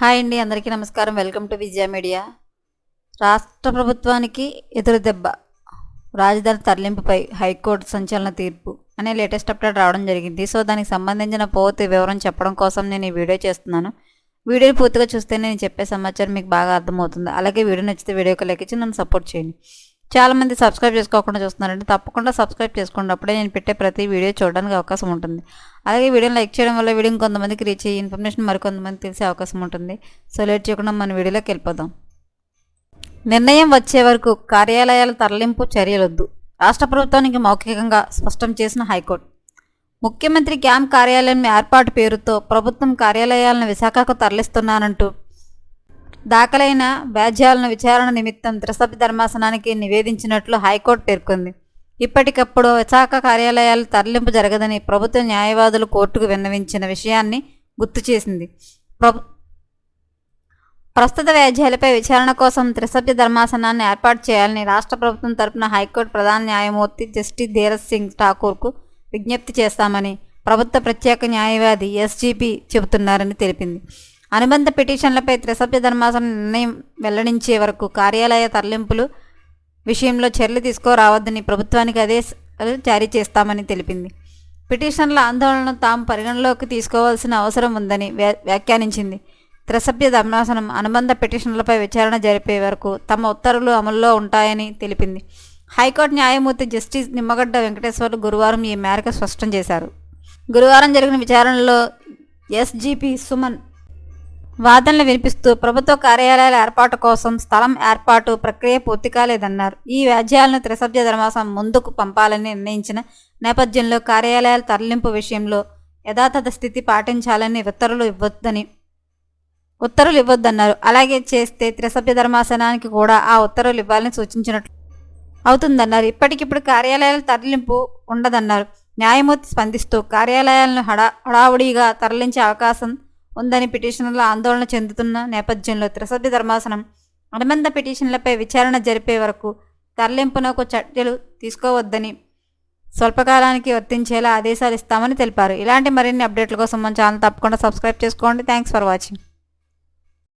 Hi అండి అందరికీ నమస్కారం. Welcome to Vijaya media. రాష్ట్ర ప్రభుత్వానికి ఎదురు దెబ్బ రాజధాని తరలింపుపై హైకోర్టు సంచలన తీర్పు అనే లేటెస్ట్ అప్డేట్ రావడం జరిగింది. సో దానికి సంబంధించిన పూర్తి వివరం చెప్పడం కోసం నేను ఈ వీడియో చేస్తున్నాను. వీడియోని పూర్తిగా చూస్తే నేను చెప్పే సమాచారం మీకు బాగా అర్థమవుతుంది. అలాగే వీడియో నచ్చితే వీడియోకి లెక్కించి నన్ను సపోర్ట్ చేయండి. చాలామంది సబ్స్క్రైబ్ చేసుకోకుండా చూస్తున్నారండి. తప్పకుండా సబ్స్క్రైబ్ చేసుకోండి. అప్పుడే నేను పెట్టే ప్రతి వీడియో చూడడానికి అవకాశం ఉంటుంది. అలాగే వీడియోని లైక్ చేయడం వల్ల వీడియో కొంతమందికి రీచ్ అయ్యి ఇన్ఫర్మేషన్ మరికొంతమంది తెలిసే అవకాశం ఉంటుంది. సో లేట్ చేయకుండా మన వీడియోలోకి వెళ్ళిపోదాం. నిర్ణయం వచ్చే వరకు కార్యాలయాల తరలింపు చర్యలొద్దు. రాష్ట్ర ప్రభుత్వానికి మౌఖికంగా స్పష్టం చేసిన హైకోర్టు. ముఖ్యమంత్రి క్యాంప్ కార్యాలయం ఏర్పాటు పేరుతో ప్రభుత్వం కార్యాలయాలను విశాఖకు తరలిస్తున్నానంటూ దాఖలైన వ్యాజ్యాలను విచారణ నిమిత్తం త్రిసభ్య ధర్మాసనానికి నివేదించినట్లు హైకోర్టు పేర్కొంది. ఇప్పటికప్పుడు విశాఖ కార్యాలయాలు తరలింపు జరగదని ప్రభుత్వ న్యాయవాదులు కోర్టుకు విన్నవించిన విషయాన్ని గుర్తు చేసింది. ప్రభు ప్రస్తుత వ్యాజ్యాలపై విచారణ కోసం త్రిసభ్య ధర్మాసనాన్ని ఏర్పాటు చేయాలని రాష్ట్ర ప్రభుత్వం తరపున హైకోర్టు ప్రధాన న్యాయమూర్తి జస్టిస్ ధీరజ్ సింగ్ ఠాకూర్కు విజ్ఞప్తి చేస్తామని ప్రభుత్వ ప్రత్యేక న్యాయవాది ఎస్జీపీ చెబుతున్నారని తెలిపింది. అనుబంధ పిటిషన్లపై త్రిసభ్య ధర్మాసనం నిర్ణయం వెల్లడించే వరకు కార్యాలయ తరలింపులు విషయంలో చర్యలు తీసుకోరావద్దని ప్రభుత్వానికి ఆదేశాలు జారీ చేస్తామని తెలిపింది. పిటిషన్ల ఆందోళన తాము పరిగణలోకి తీసుకోవాల్సిన అవసరం ఉందని వ్యాఖ్యానించింది. త్రిసభ్య ధర్మాసనం అనుబంధ పిటిషన్లపై విచారణ జరిపే వరకు తమ ఉత్తర్వులు అమల్లో ఉంటాయని తెలిపింది. హైకోర్టు న్యాయమూర్తి జస్టిస్ నిమ్మగడ్డ వెంకటేశ్వర్లు గురువారం ఈ మేరకు స్పష్టం చేశారు. గురువారం జరిగిన విచారణలో ఎస్జీపీ సుమన్ వాదనలు వినిపిస్తూ ప్రభుత్వ కార్యాలయాల ఏర్పాటు కోసం స్థలం ఏర్పాటు ప్రక్రియ పూర్తి కాలేదన్నారు. ఈ వ్యాజ్యాలను త్రిసభ్య ధర్మాసం ముందుకు పంపాలని నిర్ణయించిన నేపథ్యంలో కార్యాలయాల తరలింపు విషయంలో యథాతథ స్థితి పాటించాలని ఉత్తర్వులు ఇవ్వొద్దని ఉత్తర్వులు ఇవ్వొద్దన్నారు. అలాగే చేస్తే త్రిసభ్య ధర్మాసనానికి కూడా ఆ ఉత్తర్వులు ఇవ్వాలని సూచించినట్లు అవుతుందన్నారు. ఇప్పటికిప్పుడు కార్యాలయాల తరలింపు ఉండదన్నారు. న్యాయమూర్తి స్పందిస్తూ కార్యాలయాలను హడా హడావుడిగా తరలించే అవకాశం ఉందని పిటిషనర్లు ఆందోళన చెందుతున్న నేపథ్యంలో త్రిసభ్య ధర్మాసనం అనుబంధ పిటిషన్లపై విచారణ జరిపే వరకు తరలింపునకు చర్యలు తీసుకోవద్దని స్వల్పకాలానికి వర్తించేలా ఆదేశాలు ఇస్తామని తెలిపారు. ఇలాంటి మరిన్ని అప్డేట్ల కోసం మన ఛానల్ తప్పకుండా సబ్స్క్రైబ్ చేసుకోండి. Thanks for watching.